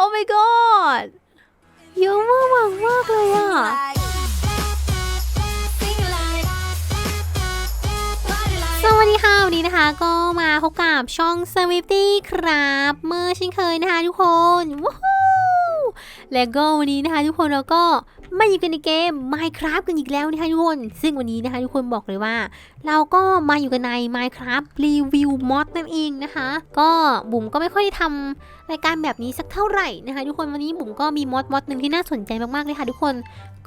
โอ้ my god เยอะมากมากมากเลยอะ สวัสดีค่ะ วันนี้นะคะก็มาพบกับช่อง s w i f t y ครับเมื่อเช่นเคยนะคะทุกคน ว้าวและก็วันนี้นะคะทุกคนเราก็ มาอยู่กันในเกม Minecraft กันอีกแล้วนะคะทุกคน ซึ่งวันนี้นะคะทุกคนบอกเลยว่า เราก็มาอยู่กันใน Minecraft Review Mod นั่นเองนะคะ ก็บุ๋มก็ไม่ค่อยได้ทำรายการแบบนี้สักเท่าไหร่นะคะ ทุกคนวันนี้บุ๋มก็มีมอดมอดหนึ่งที่น่าสนใจมากๆเลยค่ะทุกคน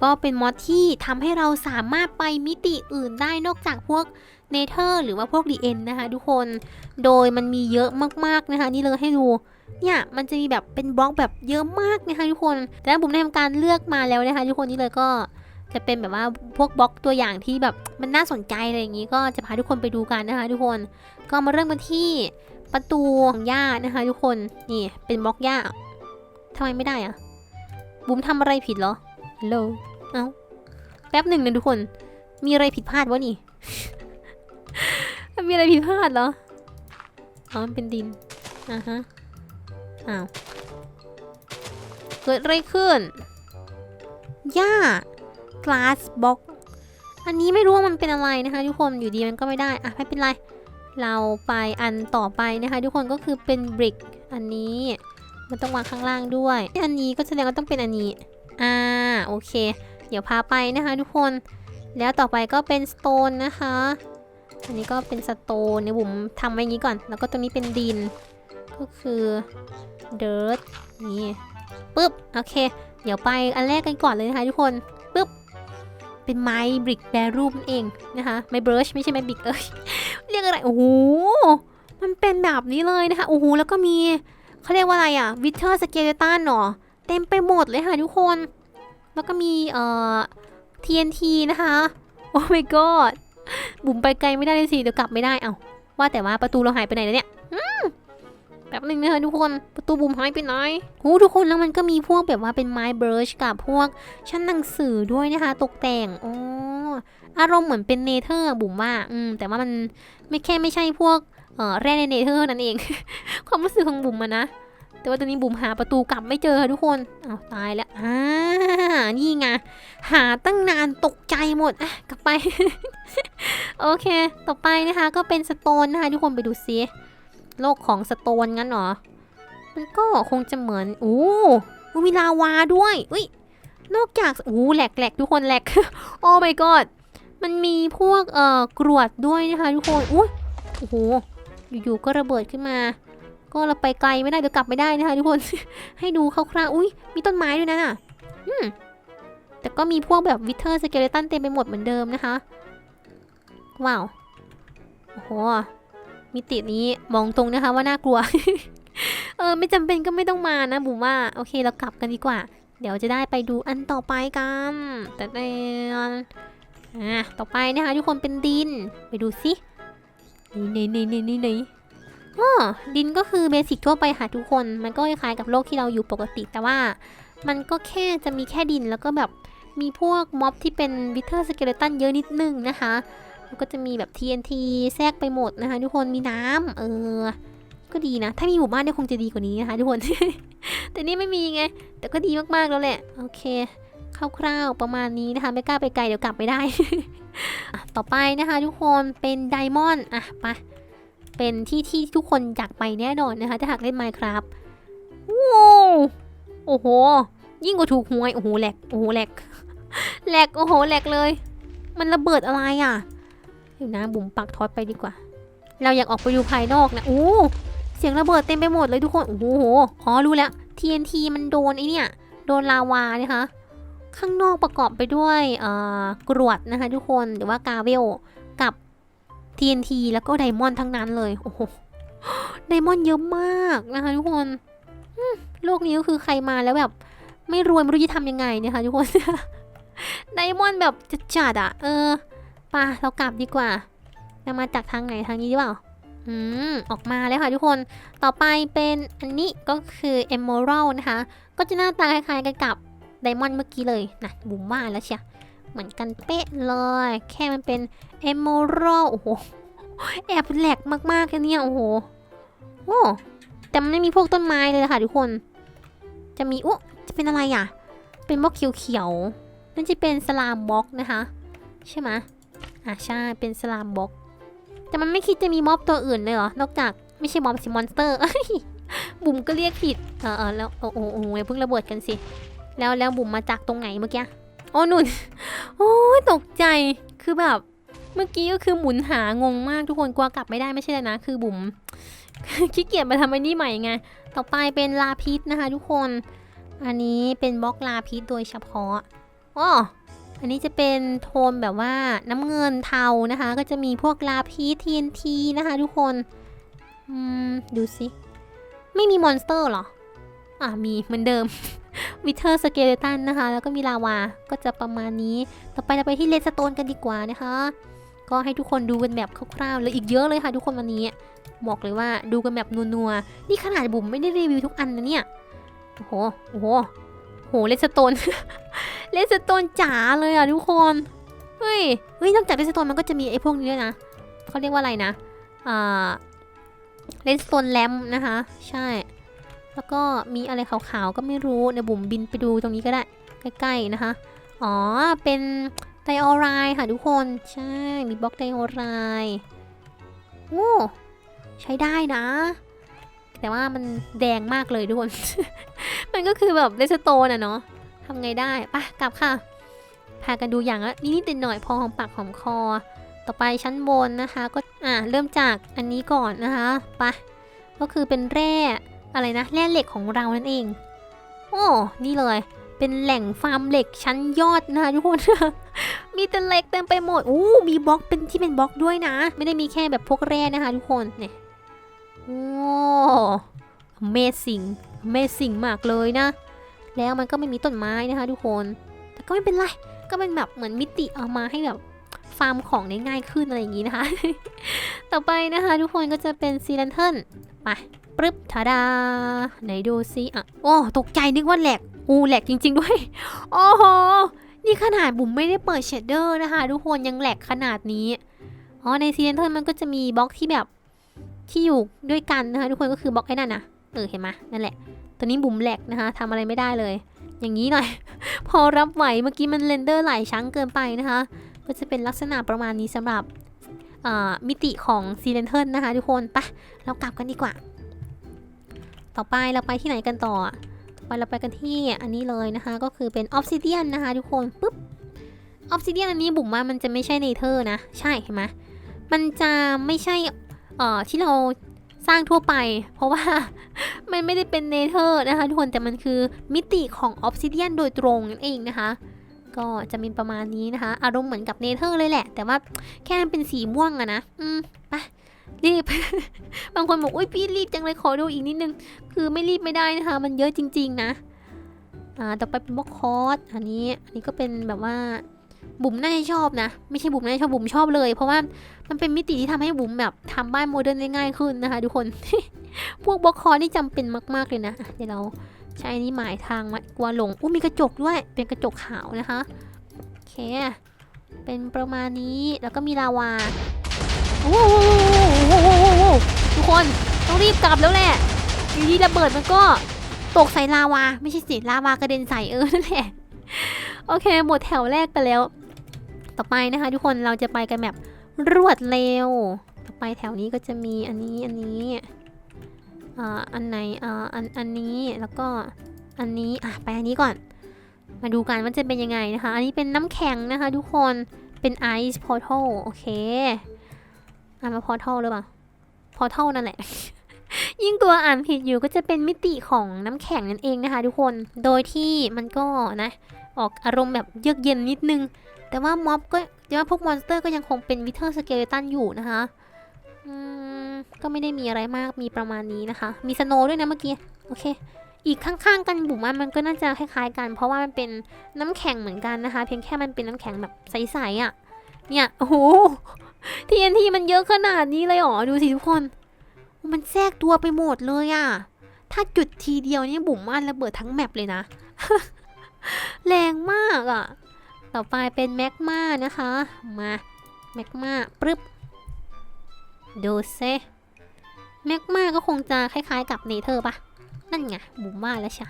ก็เป็นมอดที่ทำให้เราสามารถไปมิติอื่นได้นอกจากพวกเนเธอร์หรือว่าพวก DN นะคะทุกคน โดยมันมีเยอะมากๆนะคะ นี่เลยให้ดู เนี่ยมันจะมีแบบเป็นบล็อกแบบเยอะมากนะคะทุกคนแต่ผมได้ทำการเลือกมาแล้วนะคะทุกคนนี่เลยก็จะเป็นแบบว่าพวกบล็อกตัวอย่างที่แบบมันน่าสนใจอะไรอย่างนี้ก็จะพาทุกคนไปดูกันนะคะ ทุกคนก็มาเริ่มกันที่ประตูของย่านะคะ ทุกคนนี่เป็นบล็อกย่าทำไมไม่ได้อะบุ๋มทำอะไรผิดเหรอฮัลโหลเอ้าแป๊บหนึ่งนะทุกคน มีอะไรผิดพลาดวะนี่มีอะไรผิดพลาดเหรออ๋อมันเป็นดินอ่าฮะ อ้าว เกิดอะไรขึ้น หญ้า glass box อันนี้ไม่รู้ว่ามันเป็นอะไรนะคะ ทุกคนอยู่ดีมันก็ไม่ได้ อะไม่เป็นไร เราไปอันต่อไปนะคะ ทุกคนก็คือเป็น brick อันนี้ มันต้องวางข้างล่างด้วย อันนี้ก็แสดงว่าต้องเป็นอันนี้ อ่า โอเค เดี๋ยวพาไปนะคะ ทุกคน แล้วต่อไปก็เป็น stone นะคะ อันนี้ก็เป็นสโตนเนี่ยบุ๋มทำไว้อย่างนี้ก่อน แล้วก็ตรงนี้เป็นดิน ก็คือ dirt นี่ปึ๊บ โอเค เดี๋ยวไปอันแรกกันก่อนเลยนะคะทุกคน ปึ๊บ เป็นไม้บริกแบรูปนั่นเองนะคะไม้เบรชไม่ใช่ไม้บริกเอ้ย เรียกอะไร โอ้โห มันเป็นแบบนี้เลยนะคะ โอ้โห แล้วก็มีเขาเรียกว่าอะไรอะวิเทอร์สเกเลตันเนาะเต็มไปหมดเลยค่ะทุกคน แล้วก็มีเอ่อ TNT นะคะ โอ้ my god บุ๋มไปไกลไม่ได้เลยสิ เดี๋ยวกลับไม่ได้ เอาว่าแต่ว่าประตูเราหายไปไหนแล้วเนี่ยอืม ป๊บหนึงนะคะทุกคนประตูบุ๋มหายไปไหนโอ้ทุกคนแล้วมันก็มีพวกแบบว่าเป็นไม้เบรชกับพวกชั้นหนังสือด้วยนะคะ ตกแต่งอ๋ออารมณ์เหมือนเป็นเนเธอร์บุ๋มว่าอืมแต่ว่ามันไม่แค่ไม่ใช่พวกเอ่อแร่ในเนเธอร์นั่นเอง ความรู้สึกของบุ๋มอะนะแต่ว่าตอนนี้บุ๋มหาประตูกลับไม่เจอค่ะทุกคนอ้าวตายแล้วอ่านี่ไงหาตั้งนานตกใจหมดอะกลับไป โอเค ต่อไปนะคะ ก็เป็นสโตนนะคะทุกคนไปดูซิ โลกของสโตนงั้นเหรอ มันก็คงจะเหมือนอู้มีลาวาด้วยอุ้ยนอกจากอู้แหลกแหลกทุกคนแหลก โอ้ my god มันมีพวกเอ่อกรวดด้วยนะคะทุกคนอุ้ยโอ้โหอยู่ๆก็ระเบิดขึ้นมา ก็เราไปไกลไม่ได้เดี๋ยวกลับไม่ได้นะคะทุกคน ให้ดูคร่าวๆอุ้ยมีต้นไม้ด้วยนะน่ะอืมแต่ก็มีพวกแบบวิเทอร์สเกเลตันเต็มไปหมดเหมือนเดิมนะคะ ว้าว โอ้โห มิตินี้มองตรงนะคะว่าน่ากลัว เออไม่จำเป็นก็ไม่ต้องมานะบุ๋มว่าโอเคเรากลับกันดีกว่า เดี๋ยวจะได้ไปดูอันต่อไปกัน แต่แต่อะต่อไปนะคะทุกคนเป็นดินไปดูสินี่นี่นี่นี่นี่อ๋อดินก็คือเบสิกทั่วไปค่ะทุกคนมันก็คล้ายกับโลกที่เราอยู่ปกติแต่ว่า มันก็แค่จะมีแค่ดินแล้วก็แบบมีพวกม็อบที่เป็นวิเทอร์สเกเลตันเยอะนิดนึงนะคะ แล้วก็จะมีแบบ TNT แทรกไปหมดนะคะ ทุกคนมีน้ำเออ ก็ดีนะ ถ้ามีหมู่บ้านเนี่ยคงจะดีกว่านี้นะคะทุกคน แต่นี่ไม่มีไง แต่ก็ดีมากๆแล้วแหละ โอเคคร่าวๆประมาณนี้นะคะ ไม่กล้าไปไกลเดี๋ยวกลับไม่ได้ ต่อไปนะคะทุกคนเป็นไดมอนด์อะไปเป็นที่ที่ทุกคนอยากไปแน่นอนนะคะ ถ้าหากเล่น Minecraft ว้าวโอ้โห ยิ่งกว่าถูกหวย โอ้โหแหลก โอ้โหแหลก แหลก โอ้โหแหลกเลย มันระเบิดอะไรอะ เดี๋ยวนะบุ๋มปักทอดไปดีกว่า เราอยากออกไปดูภายนอกนะโอ้เสียงระเบิดเต็มไปหมดเลยทุกคนโอ้โหอ๋อรู้แล้ว TNT มันโดนไอเนี่ยโดนลาวานะคะ ข้างนอกประกอบไปด้วยกรวดนะคะทุกคนหรือว่ากาเวลกับ TNT แล้วก็ไดมอนด์ทั้งนั้นเลยโอ้โหไดมอนด์เยอะมากนะคะทุกคนโลกนี้ก็คือใครมาแล้วแบบ ไม่รวยไม่รู้จะทำยังไงนะคะทุกคนไดมอนด์แบบจัดๆอะเออ ป่ะเรากลับดีกว่าเรามาจากทางไหนทางนี้หรือเปล่า อืม ออกมาแล้วค่ะทุกคน ต่อไปเป็นอันนี้ก็คือ Emerald นะคะ ก็จะหน้าตาคล้ายๆกันกับไดมอนด์เมื่อกี้เลยนะบุ๋มว่าแล้วเชียเหมือนกันเป๊ะเลย แค่มันเป็น Emerald โอ้โห แอบแหลกมากๆเลยเนี่ย โอ้โห โอ้ แต่มันไม่มีพวกต้นไม้เลยค่ะทุกคน จะมีอุ๊จะเป็นอะไรอะ เป็นบล็อกเขียวๆนั่นจะเป็นสลามบล็อกนะคะ ใช่ไหม อะใช่เป็นสลามบล็อก แต่มันไม่คิดจะมีม็อบตัวอื่นเลยเหรอ นอกจากไม่ใช่ม็อบสิมอนสเตอร์บุ๋มก็เรียกผิด เออเออแล้วโอ้โอ้โอ้อย่าเพิ่งระเบิดกันสิ แล้วแล้วบุ๋มมาจากตรงไหนเมื่อกี้โอ้หนุนโอ้ตกใจคือแบบเมื่อกี้ก็คือหมุนหางงมากทุกคนกลัวกลับไม่ได้ไม่ใช่เลยนะ คือบุ๋มขี้เกียจมาทำไอ้นี่ใหม่ไง ต่อไปเป็นลาพิษนะคะทุกคน อันนี้เป็นบล็อกลาพิษโดยเฉพาะอ๋อ อันนี้จะเป็นโทนแบบว่าน้ำเงินเทานะคะ ก็จะมีพวกลาพิษ TNT นะคะทุกคนอืมดูสิ ไม่มีมอนสเตอร์เหรอ อะ มีเหมือนเดิมวิเทอร์สเกเลตันนะคะ แล้วก็มีลาวา ก็จะประมาณนี้ ต่อไปเราไปที่เลสโตนกันดีกว่านะคะ ก็ให้ทุกคนดูกันแบบคร่าวๆเลยอีกเยอะเลยค่ะ ทุกคนวันนี้ บอกเลยว่าดูกันแบบนัวๆ นี่ขนาดบุ๋มไม่ได้รีวิวทุกอันนะเนี่ย โอ้โห โอ้โห หเลสโตน เลสโตนจ๋าเลยอะทุกคน เฮ้ย เฮ้ยนอกจากเลสโตนมันก็จะมีไอ้พวกนี้ด้วยนะเขาเรียกว่าอะไรนะ อ่า เลสโตนแลมนะคะ ใช่ แล้วก็มีอะไรขาวๆก็ไม่รู้เดี๋ยวบุ๋มบินไปดูตรงนี้ก็ได้ ใกล้ๆนะคะ อ๋อ เป็นไดออไรค่ะทุกคน ใช่ มีบล็อกไดออไรโอ้ใช้ได้นะ แต่ว่ามันแดงมากเลยทุกคน มันก็คือแบบเลสโตนอะเนาะทำไงได้ปะกลับค่ะ พากันดูอย่างละนิดๆหน่อยๆพอหอมปากหอมคอ ต่อไปชั้นบนนะคะ ก็อะเริ่มจากอันนี้ก่อนนะคะไปก็คือเป็นแร่อะไรนะแร่เหล็กของเรานั่นเอง โอ้นี่เลย เป็นแหล่งฟาร์มเหล็กชั้นยอดนะคะทุกคน มีแต่เหล็กเต็มไปหมดอู้มีบล็อกเป็นที่เป็นบล็อกด้วยนะ ไม่ได้มีแค่แบบพวกแร่นะคะทุกคนเนี่ย โอ้ Amazing Amazing มากเลยนะ แล้วมันก็ไม่มีต้นไม้นะคะทุกคน แต่ก็ไม่เป็นไร ก็เป็นแบบเหมือนมิติเอามาให้แบบฟาร์มของได้ง่ายขึ้นอะไรอย่างนี้นะคะ ต่อไปนะคะ ทุกคนก็จะเป็นซีลันเทิลไปปรึบทาดา ไหนดูซิอะ โอ้ ตกใจนึกว่าแหลกอูแหลกจริง ๆ ด้วย โอ้โห นี่ขนาดบุ๋มไม่ได้เปิดเชดเดอร์นะคะ ทุกคนยังแหลกขนาดนี้ อ๋อ ในซีลันเทิลมันก็จะมีบล็อกที่แบบ ที่อยู่ด้วยกันนะคะทุกคนก็คือบล็อกไอ้นั่นนะเออเห็นไหมนั่นแหละ ตอนนี้บุ๋มแหลกนะคะทำอะไรไม่ได้เลย อย่างนี้หน่อย พอรับไหวเมื่อกี้มันเรนเดอร์หลายชั้งเกินไปนะคะ ก็จะเป็นลักษณะประมาณนี้สำหรับมิติของซีเรนเทิลนะคะทุกคนไปเรากลับกันดีกว่า ต่อไปเราไปที่ไหนกันต่อต่อไปเราไปกันที่อันนี้เลยนะคะ ก็คือเป็นออฟซิเดียนนะคะทุกคนปุ๊บออฟซิเดียนอันนี้บุ๋มว่ามันจะไม่ใช่เนเธอร์นะ ใช่เห็นไหมมันจะไม่ใช่ เอ่อที่เราสร้างทั่วไป เพราะว่า มันไม่ได้เป็นเนเธอร์นะคะทุกคนแต่มันคือมิติของออฟซิเดียนโดยตรงนั่นเองนะคะ ก็จะมีประมาณนี้นะคะ อารมณ์เหมือนกับเนเธอร์เลยแหละ แต่ว่าแค่เป็นสีม่วงอะนะ อืมไปรีบ บางคนบอกอุ้ยพี่รีบจังเลยขอดูอีกนิดนึง คือไม่รีบไม่ได้นะคะ มันเยอะจริง ๆ นะ อ่า ต่อไปเป็นบล็อกคอร์สอันนี้ อันนี้ก็เป็นแบบว่า บุ๋มน่าจะชอบนะ ไม่ใช่บุ๋มน่าจะชอบบุ๋มชอบเลย เพราะว่ามันเป็นมิติที่ทำให้บุ๋มแบบทำบ้านโมเดิร์นได้ง่ายขึ้นนะคะ ทุกคน พวกบล็อกคอร์นี่จำเป็นมาก ๆเลยนะ เดี๋ยวเราใช้นี้หมายทางไว้กลัวหลงอู้มีกระจกด้วย เป็นกระจกขาวนะคะโอเค เป็นประมาณนี้แล้วก็มีลาวาโอ้โหทุกคนต้องรีบกลับแล้วแหละอยู่ดีระเบิดมันก็ตกใส่ลาวา ไม่ใช่สิลาวากระเด็นใส่เออนั่นแหละ โอเค หมดแถวแรกไปแล้ว ต่อไปนะคะ ทุกคนเราจะไปกันแบบรวดเร็ว ต่อไปแถวนี้ก็จะมีอันนี้อันนี้อ่าอันไหนอ่าอันอันนี้แล้วก็อันนี้อะไปอันนี้ก่อน มาดูกันว่าจะเป็นยังไงนะคะ อันนี้เป็นน้ำแข็งนะคะ ทุกคนเป็น ice portal โอเคอ่านมา portal หรือเปล่า portal นั่นแหละ ยิ่งตัวอ่านผิดอยู่ก็จะเป็นมิติของน้ำแข็งนั่นเองนะคะ ทุกคนโดยที่มันก็นะ ออกอารมณ์แบบเยือกเย็นนิดนึง แต่ว่าม็อบก็แต่ว่าพวกมอนสเตอร์ก็ยังคงเป็นวิเทอร์สเกเลตันอยู่นะคะอืมก็ไม่ได้มีอะไรมากมีประมาณนี้นะคะ มีสโนด้วยนะเมื่อกี้ โอเค อีกข้างๆกันบุ๋มว่ามันก็น่าจะคล้ายๆกัน เพราะว่ามันเป็นน้ำแข็งเหมือนกันนะคะ เพียงแค่มันเป็นน้ำแข็งแบบใสๆอะ่ะ เนี่ยโอ้โห TNT มันเยอะขนาดนี้เลยหรอดูสิทุกคน มันแทรกตัวไปหมดเลยอะ่ะ ถ้าจุดทีเดียวนี่บุ๋มว่าระเบิดทั้งแมปเลยนะ แรงมากอะ่ะ ต่อไปเป็นแมกมานะคะ มาแมกมาปึ๊บดูเซแมกมาก็คงจะคล้ายๆ กับเนเธอร์ปะนั่นไงบุ๋มว่าแล้วใช่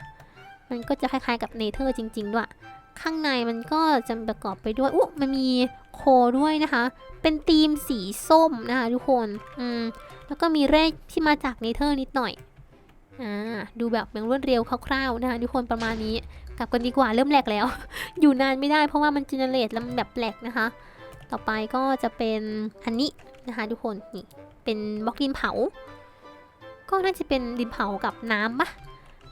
มันก็จะคล้ายๆกับเนเธอร์จริง ๆ ด้วย ข้างในมันก็จะประกอบไปด้วยอุ๊มันมีโคด้วยนะคะ เป็นธีมสีส้มนะคะทุกคนอืมแล้วก็มีเลขที่มาจากเนเธอร์นิดหน่อยอ่าดูแบบเป็นรวดเร็วคร่าวๆนะคะทุกคนประมาณนี้ กลับกันดีกว่าเริ่มแหลกแล้ว อยู่นานไม่ได้เพราะว่ามันจินเนเรตแล้วมันแบบแหลกนะคะ ต่อไปก็จะเป็นอันนี้นะคะทุกคนนี่เป็นบล็อกดินเผา ก็น่าจะเป็นดินเผากับน้ำปะ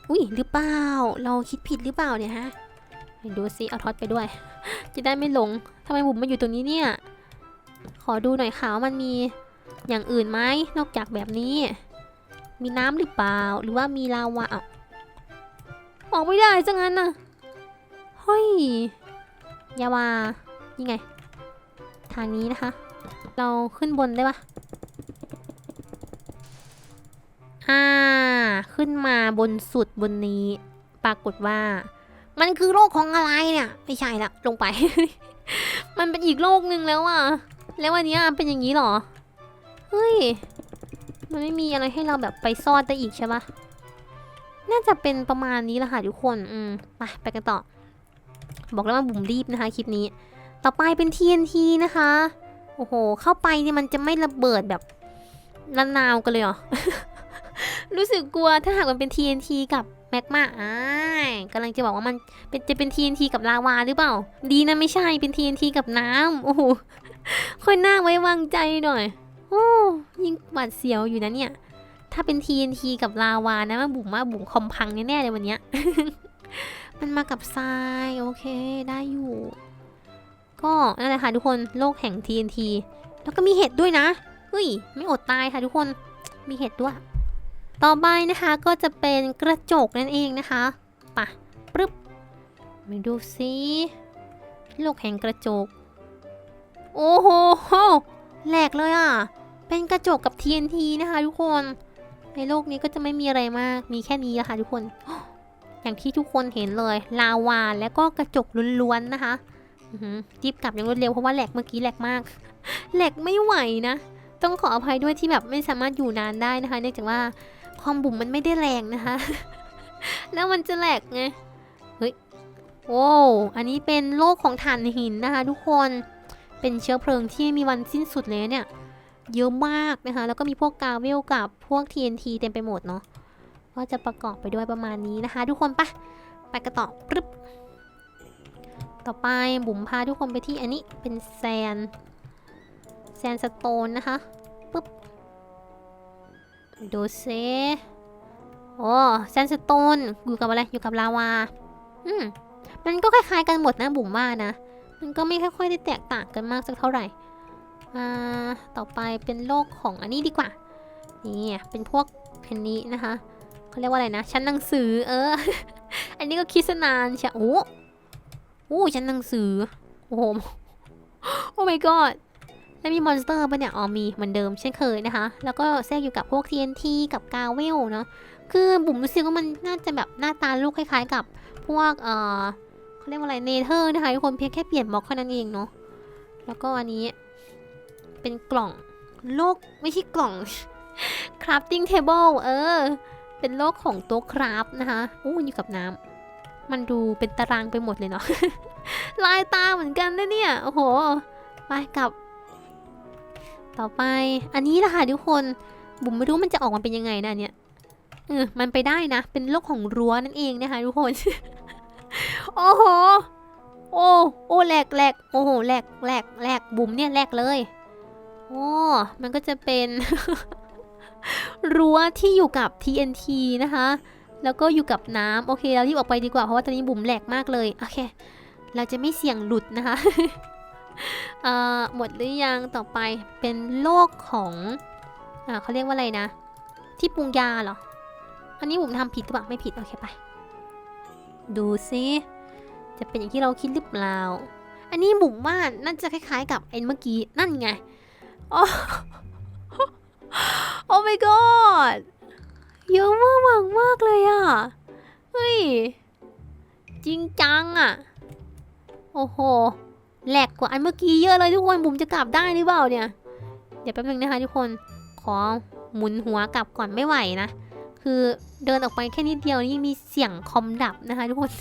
อุ้ยหรือเปล่าเราคิดผิดหรือเปล่าเนี่ยฮะไปดูซิเอาท็อตไปด้วย จะได้ไม่หลงทำไมบุ๋มมาอยู่ตรงนี้เนี่ย ขอดูหน่อยค่ะว่ามันมีอย่างอื่นไหมนอกจากแบบนี้ มีน้ำหรือเปล่า หรือว่ามีลาวา ออกไม่ได้จังงั้นน่ะเฮ้ยอยาวานี่ไง ทางนี้นะคะ เราขึ้นบนได้ปะอ่า ขึ้นมาบนสุดบนนี้ ปรากฏว่า มันคือโลกของอะไรเนี่ย ไม่ใช่ละ ลงไป มันเป็นอีกโลกหนึ่งแล้วอะแล้ววันนี้เป็นอย่างนี้หรอ เฮ้ย มันไม่มีอะไรให้เราแบบไปซ่อนได้อีกใช่ปะ น่าจะเป็นประมาณนี้ละค่ะทุกคน อืม ไปไปกันต่อ บอกแล้วว่าบุ๋มรีบนะคะคลิปนี้ ต่อไปเป็น TNT นะคะ โอ้โห เข้าไปเนี่ยมันจะไม่ระเบิดแบบระนาวกันเลยเหรอ รู้สึกกลัวถ้าหากมันเป็น TNT กับแมกมาอ่ากำลังจะบอกว่ามันเป็นจะเป็น TNT กับลาวาหรือเปล่า ดีนะไม่ใช่ เป็น TNT กับน้ำโอ้โหค่อยน่าไว้วางใจหน่อย โอ้ยิ่งหวาดเสียวอยู่นะเนี่ย ถ้าเป็น TNT กับลาวานะมาบุ๋มว่าบุ๋มคอมพังแน่ๆเลยวันเนี้ย มันมากับทรายโอเคได้อยู่ ก็นั่นแหละค่ะทุกคนโลกแห่ง TNT แล้วก็มีเห็ดด้วยนะเฮ้ยไม่อดตายค่ะทุกคนมีเห็ดด้วย ต่อไปนะคะก็จะเป็นกระจกนั่นเองนะคะปะปึ๊บมาดูซิโลกแห่งกระจก โอ้โหแหลกเลยอะ เป็นกระจกกับ TNT นะคะทุกคน ในโลกนี้ก็จะไม่มีอะไรมาก มีแค่นี้อะค่ะทุกคน อย่างที่ทุกคนเห็นเลย ลาวาแล้วก็กระจกล้วนๆนะคะอือหือรีบกลับอย่างรวดเร็วเพราะว่าแหลกเมื่อกี้แหลกมาก แหลกไม่ไหวนะ ต้องขออภัยด้วยที่แบบไม่สามารถอยู่นานได้นะคะ เนื่องจากว่าความบุ๋มมันไม่ได้แรงนะคะ แล้วมันจะแหลกไง เฮ้ยโว้วอันนี้เป็นโลกของถ่านหินนะคะ ทุกคน เป็นเชื้อเพลิงที่มีวันสิ้นสุดเลยเนี่ย เยอะมากนะคะ แล้วก็มีพวกกาเวลกับพวก TNT เต็มไปหมดเนาะ ก็จะประกอบไปด้วยประมาณนี้นะคะ ทุกคนปะไปกันต่อปึ๊บ ต่อไปบุ๋มพาทุกคนไปที่อันนี้เป็นแซน แซนสโตนนะคะปึ๊บ ดูเซโอ้แซนสโตนอยู่กับอะไร อยู่กับลาวา อืม มันก็คล้ายๆกันหมดนะบุ๋มว่านะ มันก็ไม่ค่อยได้แตกต่างกันมากสักเท่าไหร่ อ่าต่อไปเป็นโลกของอันนี้ดีกว่า นี่เป็นพวกเพนนี้นะคะเขาเรียกว่าอะไรนะชั้นหนังสือเออ อันนี้ก็คิดซะนานใช่โอ้โอ้ชั้นหนังสือ โอ้โหโอ้ my god แล้วมีมอนสเตอร์ปะเนี่ย อ๋อมีเหมือนเดิมเช่นเคยนะคะ แล้วก็แทรกอยู่กับพวก TNT กับกาเวลเนาะ คือบุ๋มรู้สึกว่ามันน่าจะแบบหน้าตาลูกคล้ายๆกับพวก เอ่อเขาเรียกว่าอะไร เนเธอร์นะคะทุกคนเพียงแค่เปลี่ยนบล็อกแค่นั้นเองเนาะ แล้วก็อันนี้ เป็นกล่องโลกไม่ใช่กล่อง crafting table เออ เป็นโลกของโต๊ะคราฟนะคะอู้อยู่กับน้ำมันดูเป็นตารางไปหมดเลยเนาะลายตาเหมือนกันนะเนี่ย โอ้โห ไปกลับ ต่อไป อันนี้แหละค่ะทุกคน บุ๋มไม่รู้มันจะออกมาเป็นยังไงนะอันเนี่ยเออมันไปได้นะ เป็นโลกของรั้วนั่นเองนะคะทุกคน โอ้โห โอ้ โอ้แหลกแหลกโอ้โหแหลกแหลกแหลกบุ๋มเนี่ยแหลกเลย โอ้มันก็จะเป็น รั้วที่อยู่กับ TNT นะคะ แล้วก็อยู่กับน้ำโอเคเรารีบออกไปดีกว่าเพราะว่าตอนนี้บุ๋มแหลกมากเลยโอเค เราจะไม่เสี่ยงหลุดนะคะหมดหรือยังต่อไปเป็นโลกของอเขาเรียกว่าอะไรนะ ที่ปรุงยาเหรอ อันนี้บุ๋มทำผิดหรือเปล่าไม่ผิดโอเคไป ดูซิจะเป็นอย่างที่เราคิดหรือเปล่า อันนี้บุ๋มว่าน่าจะคล้ายๆ กับไอ้เมื่อกี้นั่นไง โอ้โอ้ my god เยอะมากมากมากเลยอะ เฮ้ย จริงจังอะ โอ้โหแหลกกว่าอันเมื่อกี้เยอะเลยทุกคนบุ๋มจะกลับได้หรือเปล่าเนี่ย เดี๋ยวแป๊บนึงนะคะทุกคน ขอหมุนหัวกลับก่อนไม่ไหวนะ คือเดินออกไปแค่นิดเดียวนี่มีเสียงคอมดับนะคะทุกคน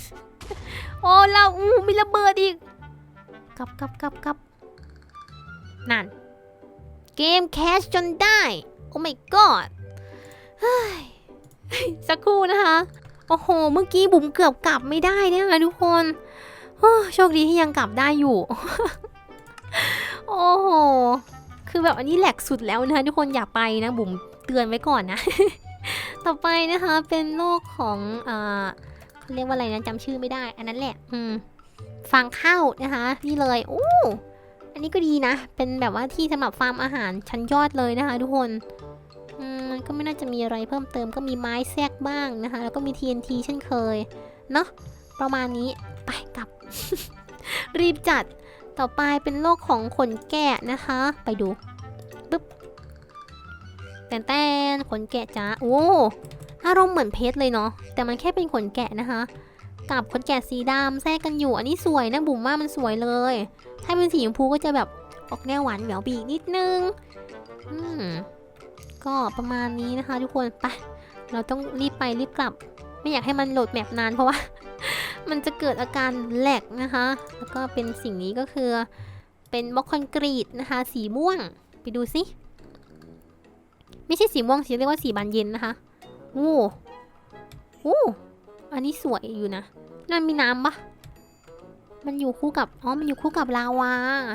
โอ้เราอู้มีระเบิดอีกกลับกลับกลับกลับนั่น เกมแคชจนได้ โอ้ my god สักครู่นะคะ โอ้โห เมื่อกี้บุ๋มเกือบกลับไม่ได้เนี่ยนะทุกคนโชคดีที่ยังกลับได้อยู่ โอ้โห คือแบบอันนี้แหลกสุดแล้วนะคะทุกคนอย่าไปนะบุ๋มเตือนไว้ก่อนนะ ต่อไปนะคะเป็นโลกของเอ่อเขาเรียกว่าอะไรนะจำชื่อไม่ได้ อันนั้นแหละ อืมฟางข้าวนะคะ นี่เลย โอ้ อันนี้ก็ดีนะ เป็นแบบว่าที่สำหรับฟาร์มอาหารชั้นยอดเลยนะคะ ทุกคนมันก็ไม่น่าจะมีอะไรเพิ่มเติมก็มีไม้แทรกบ้างนะคะ แล้วก็มี TNT เช่นเคย เนาะประมาณนี้ไปกลับ รีบจัดต่อไปเป็นโลกของขนแกะนะคะ ไปดูปึ๊บแตนแตนขนแกะจ้าโอ้อารมณ์เหมือนเพชรเลยเนาะแต่มันแค่เป็นขนแกะนะคะ กับขนแกะสีดำแทรกกันอยู่ อันนี้สวยนะบุ๋มว่ามันสวยเลย ถ้าเป็นสีชมพูก็จะแบบออกแนวหวานแหววบีกนิดนึง อืม ก็ประมาณนี้นะคะ ทุกคนไปเราต้องรีบไปรีบกลับ ไม่อยากให้มันโหลดแมปนานเพราะว่า มันจะเกิดอาการแหลกนะคะ แล้วก็เป็นสิ่งนี้ก็คือ เป็นบล็อกคอนกรีตนะคะ สีม่วง ไปดูสิไม่ใช่สีม่วงสีเรียกว่าสีบานเย็นนะคะโอ้โอ้ อันนี้สวยอยู่นะนั่นมีน้ำปะมันอยู่คู่กับ อ๋อ มันอยู่คู่กับลาวา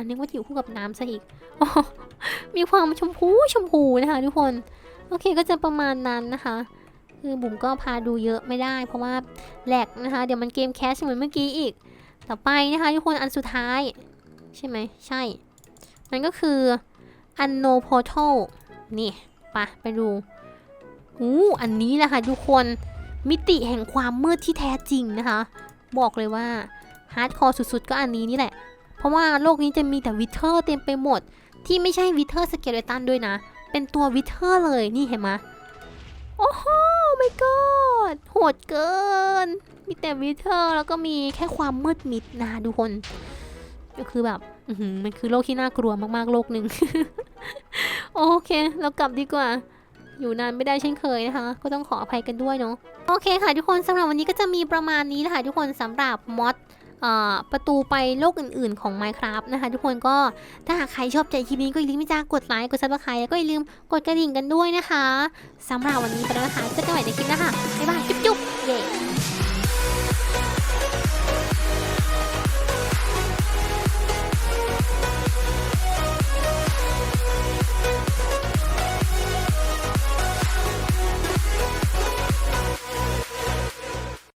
นึกว่าอยู่คู่กับน้ำซะอีกอมีความชมพูชมพูนะคะทุกคน โอเคก็จะประมาณนั้นนะคะ คือบุ๋มก็พาดูเยอะไม่ได้ เพราะว่าแหลกนะคะ เดี๋ยวมันเกมแคชเหมือนเมื่อกี้อีก ต่อไปนะคะทุกคน อันสุดท้าย ใช่ไหม ใช่ มันก็คือ Unkno Portal นี่ไปะไปดูอู้อันนี้แหละค่ะทุกคน มิติแห่งความมืดที่แท้จริงนะคะ บอกเลยว่าฮาร์ดคอร์สุดๆ ก็อันนี้นี่แหละ เพราะว่าโลกนี้จะมีแต่วิเทอร์เต็มไปหมด ที่ไม่ใช่วิเทอร์สเกเลตันด้วยนะ เป็นตัววิเทอร์เลยนี่เห็นไหมโอ้โห my god โหดเกิน มีแต่วิเทอร์แล้วก็มีแค่ความมืดมิดนะทุกคน ก็คือแบบมันคือโลกที่น่ากลัวมากๆ โลกหนึ่ง โอเค เรากลับดีกว่า อยู่นานไม่ได้เช่นเคยนะคะ ก็ต้องขออภัยกันด้วยเนาะโอเคค่ะทุกคนสำหรับวันนี้ก็จะมีประมาณนี้นะค่ะทุกคนสำหรับมอดประตูไปโลกอื่นๆของ Minecraft นะคะ ทุกคนก็ถ้าหากใครชอบใจคลิปนี้ก็อย่าลืมที่จะกดไลค์กดซับสไครต์แล้วก็อย่าลืมกดกระดิ่งกันด้วยนะคะสำหรับวันนี้ไปแล้วนะคะเจอกันใหม่ในคลิปหน้าค่ะบ๊ายบายจุ๊บๆเย้